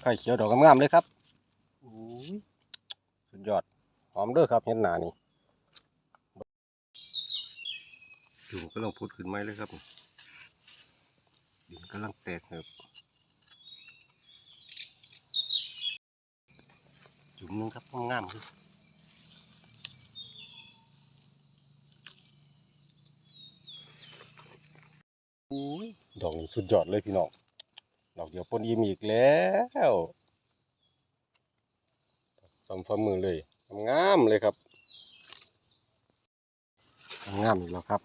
ไข่เขียวดอกงามๆเลยครับอุ้ยสุดยอดหอมเด้อครับเห็นหนานี่จุ่มกำลังพุดขึ้นไหมเลยครับดินกำลังแตกครับจุ่มหนึงครับงามๆคืออุ้ยดอกนี้สุดยอดเลยพี่น้อง ดอกเดียวปนอิ่มอีกแล้วสำฝ่ามือเลยงามๆเลยครับ งามอีกแล้วครับ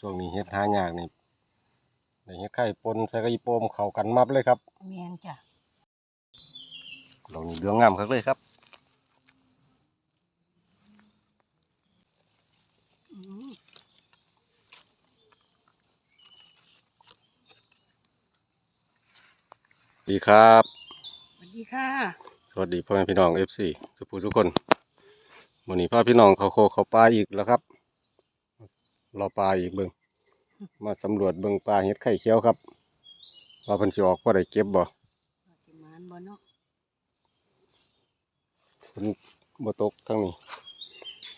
ช่วงนี้เฮ็ดหายากนี่ในเฮ็ดไข่ปนใส่กระยิโปมเข้ากันมับเลยครับแมนจ้ะดอกนี้เหลืองงามครับเลยครับ ดีครับ สวัสดีค่ะ สวัสดีพ่อแม่พี่น้องเอฟซีสุภูทุกคนวันนี้พาพี่น้องเขาโคเขาปลาอีกแล้วครับ รอปลาอีกเบิ่งมาสำรวจเบิ่งปลาเฮ็ดไข่เขียวครับว่าเพิ่นสิออกบ่ได้เก็บบ่ว่าสิมานบ่เนาะเพิ่นบ่ตกทั้งนี้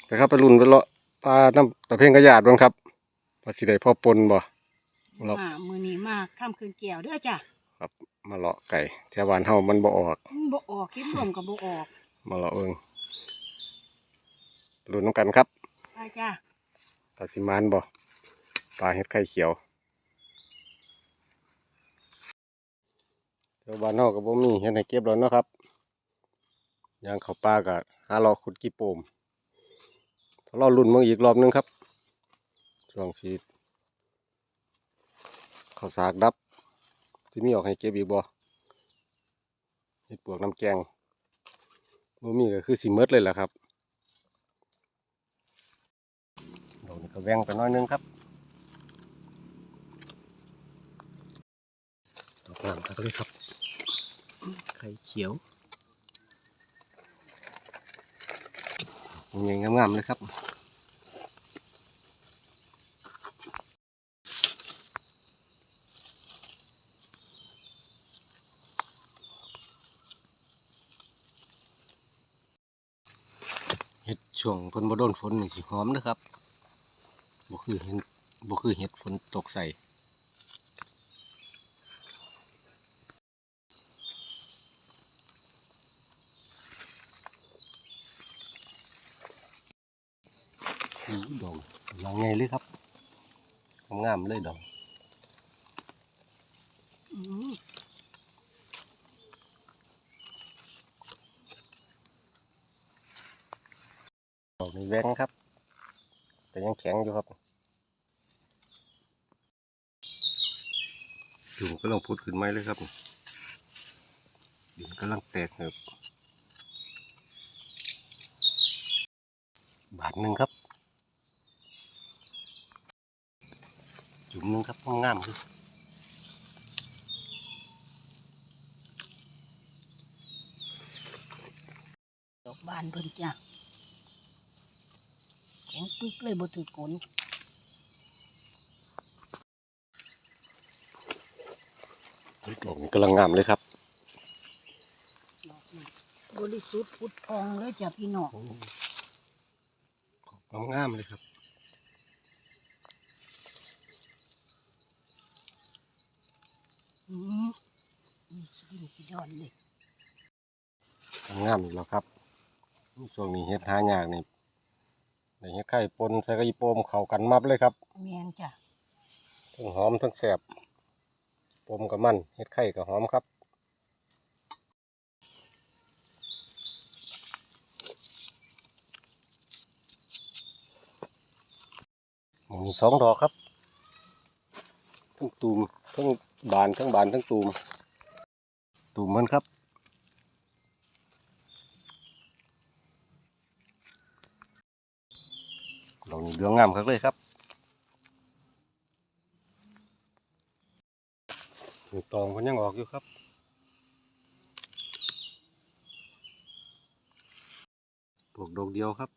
ไปครับไปรุ่นไปเลาะปลาน้ำตะเพ่งกระยาดเบิ่งครับว่าสิได้พ่อปนบ่เรามามือนี้มาข้ามคืนแก้วเด้อจ้ะ ครับ มาเลาะไก่แถวบ้านเฮามันบ่ออกมันบ่ออกคิดรวมกับบ่ออกมาเลาะเบิ่งรุ่นน้ำกันครับไปจ้ะปลาสิมานบ่ปลาเฮ็ดไข่เขียวแถวบ้านเฮาก็บ่มีเฮ็ดให้เก็บแล้วเนาะครับย่างเข้าป่าก็หาเลาะขุดกี่โปมรอรุ่นเบิ่งอีกรอบหนึงครับช่วงสีข้าวสากดับ สิมีออกให้เก็บอีกบ่เฮ็ดปวกน้ำแกงบ่มีก็คือสิหมดเลยแหละครับดอกนี้ก็แว่งไปน้อยนึงครับดอกงามครับเลยครับ ไข่เขียวยังงามๆเลยครับ ช่วงฝนบ่โดนฝนนี่สิหอมนะครับบ่คือเห็ดบ่คือเห็ดฝนตกใส่อู้ดอกยังไงเลยครับงามเลยดอก อืมดอกนี้แว้งครับ แต่ยังแข็งอยู่ครับจุ่มก็ลองพุดขึ้นไหมเลยครับดินกำลังแตกครับ บาทหนึ่งครับ จุ่มหนึ่งครับงามๆคือดอกบานเพิ่นจ้ะแข็งปึ๊กเลยบ่ถือฝนดอกนี้กำลังงามเลยครับดอกนี้บริสุทธิ์พุทธองเลยจ้ะพี่น้องงามๆเลยครับอืมนี่สิดินสิดอนเลยงามอีกแล้วครับช่วงนี้เฮ็ดหายากนี่ ในเฮ็ดไข่ปนใส่กระยิโปมเข้ากันมับเลยครับแมนจ้ะทั้งหอมทั้งแสบปมกับมันเฮ็ดไข่กับหอมครับมีสองดอกครับ ทั้งตูมทั้งบานทั้งบานทั้งตูมตูมมันครับ ดอกนี้เหลืองงามครับเลยครับตองมันยังออกอยู่ครับปลวกดอกเดียวครับ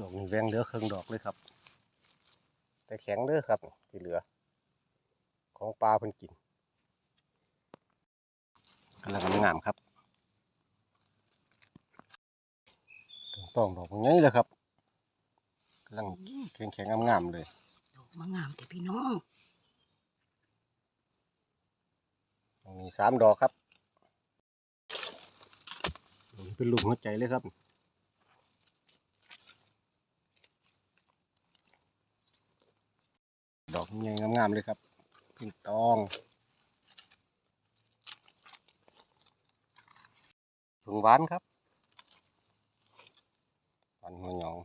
ดอกนี้แวงเหลือเครื่องดอกเลยครับ แต่แข็งเด้อครับที่เหลือ ของปลาเพิ่นกินกำลังงามครับต้องดอกไงเลยครับกำลังแข็งแข็งๆงามๆเลยดอกมางามแต่พี่น้องมีสามดอกครับนี่เป็นลูกหัวใจเลยครับ ดอกใหญ่งามๆเลยครับพิงตองผึ่งหวานครับหวานหัวหยอง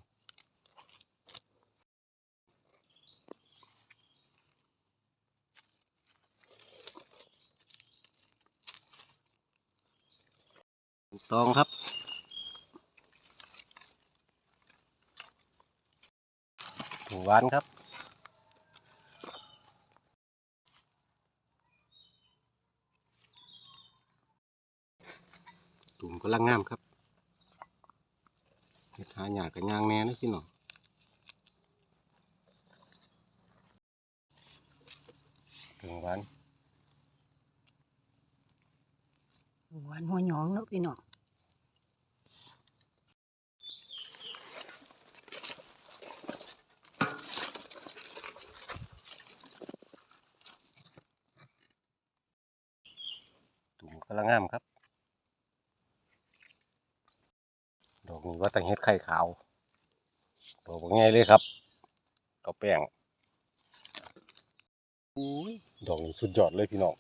ตองครับผึ่งหวานครับ กำลังงามครับเห็ดหาหยากับยางแน่นะพี่น้องถึงหวานหวานหัวหยองเนาะพี่น้องตุ่มกำลังงามครับ ดอก นี้ว่าแต่งเห็ดไข่ขาวดอกง่ายเลยครับเอาแป้งอุ้ยดอกนี้สุดยอดเลยพี่น้อง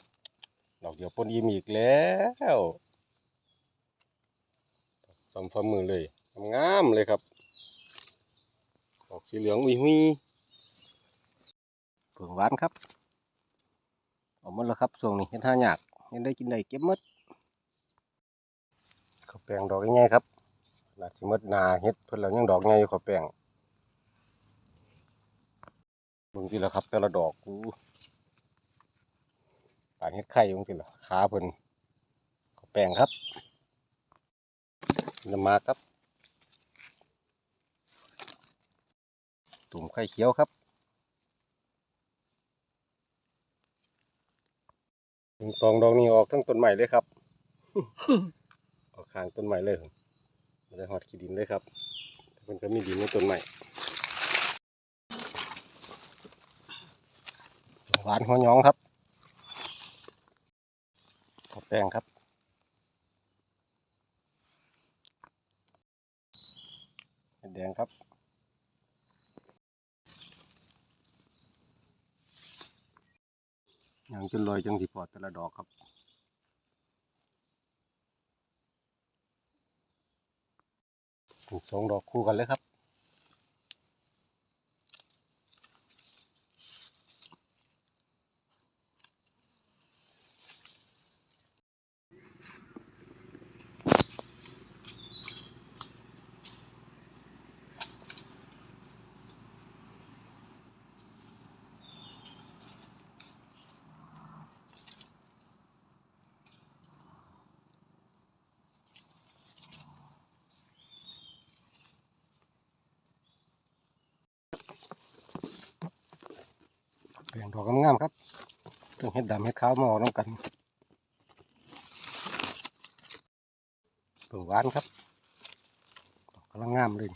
ดอกเดียวปนยิ้มอีกแล้วสองฝ่ามือเลยงามๆเลยครับดอกสีเหลืองวิหุยเผืองหวานครับเอาหมดแล้วครับช่วงนี้เห็ดห้าหยากเห็นได้กินได้เก็บหมดข้าวแป้งดอกง่ายๆครับ นาสิหมดหนาเห็ดเพิ่นแล้วยังดอกง่ายอยู่ข้าวแป้งเบิ่งทีละครับ แต่ละดอกกูป่านเห็ดไข่อยู่ทีละขาเพิ่นข้าวแป้งครับน้ำมาครับ ตุ่มไข่เขียวครับตองดอกนี้ออกทั้งต้นใหม่เลยครับออกข้างต้นใหม่เลย ไม่ได้หอดขี้ดินเลยครับแต่มันก็มีดินในต้นใหม่หวานหัวหยองครับขอบแป้งครับแดงครับยังจนลอยจังสิพอดแต่ละดอกครับ ถึงสองดอกคู่กันเลยครับ เปลี่ยนดอกงามๆครับต้องเห็ดดำเห็ดขาวมาออกน้ำกันตัวหวานครับดอกกำลังงามเลย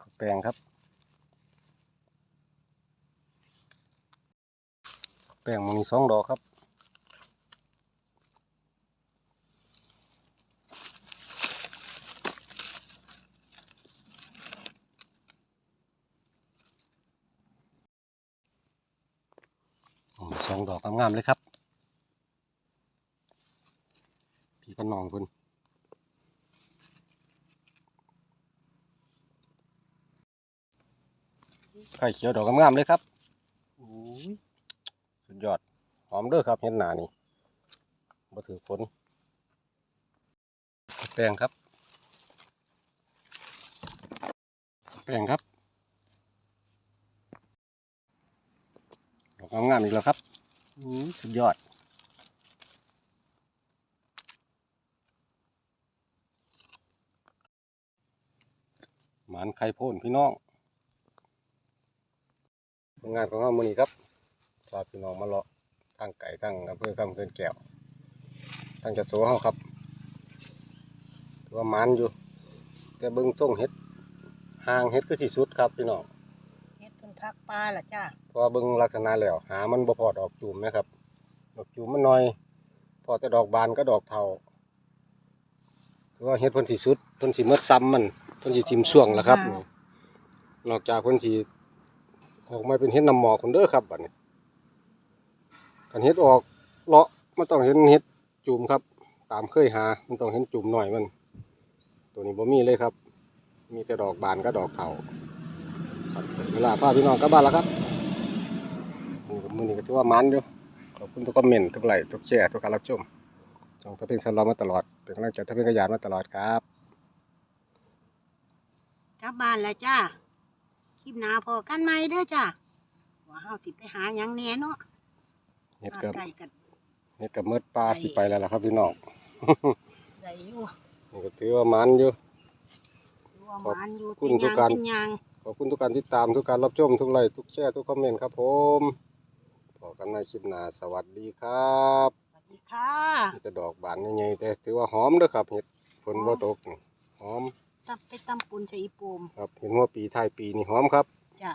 ข้าวแปลงครับแปลงมันมีสองดอกครับ สองดอกงามๆเลยครับ พี่ก็นองคุณไข่เขียวดอกงามๆเลยครับอุ้ยสุดยอด หอมเด้อครับเห็นหนานี่มาถือฝนแป้งครับ แป้งครับดอกงามๆอีกแล้วครับอื้อ สุดยอด หมานไข่โพนพี่น้องงานของเรามือนี้ครับพาพี่น้องมาเลาะทางไก่ทางอำเภอคำเกินแก้วทางจะโสเฮาครับถือว่าหมานอยู่ แต่เบิ่งส่งเฮ็ดห่างเฮ็ดคือสิสุดครับพี่น้อง เฮ็ดเพิ่นพักปลาล่ะจ้าเพราะว่าเบิ่งลักษณะแล้ว หามันบ่พอดอกจูมนะครับ ดอกจูมมันน้อย พอแต่ดอกบานก็ดอกเทาถือว่าเฮ็ดเพิ่นสิสุดเพิ่นสิหมดซ้ำมันเพิ่นสิทิ่มช่วงแล้วครับนี่นอกจากเพิ่นสิออกมาเป็นเฮ็ดน้ำหมอกคนเด้อครับบัดนี้คันเฮ็ดออกเลาะมันต้องเห็นเฮ็ดจูมครับ ตามเคยหา มันต้องเห็นจูมหน่อยมัน ตัวนี้บ่มีเลยครับ มีแต่ดอกบานก็ดอกเทาครับ เวลาพาพี่น้องกลับบ้านแล้วครับนี่ก็มือนี้ก็ถือว่ามันอยู่ขอบคุณทุกคอมเมนต์ทุกไลค์ทุกแชร์ทุกการรับชมจงถ้าเป็นสำรองมาตลอดเป็นกำลังใจถ้าเป็นกระยานมาตลอดครับกลับบ้านแล้วจ้าคลิปหน้าพอกันใหม่เด้อจ้าว่าเฮาสิไปหาหยังแหน่เนาะเฮ็ดกับไก่กันเฮ็ดกับเมืดปลาสิไปแล้วล่ะครับพี่น้องได้อยู่นี่ก็ถือว่ามันอยู่ดูว่าหมานอยู่ขอบคุณเป็นทุหกยังการเป็นหยัง ขอบคุณทุกการติดตามทุกการรับชมทุกไลค์ทุกแชร์ทุกคอมเมนต์ครับผมพอกันในคลิปหน้าสวัสดีครับสวัสดีค่ะมีแต่ดอกบานใหญ่ๆแต่ถือว่าหอมเด้อครับเห็ดฝนบ่ตกนี่หอม ตับไปตำปุนใส่อีโปมครับเห็นว่าปีท้ายปีนี่หอมครับ จ้า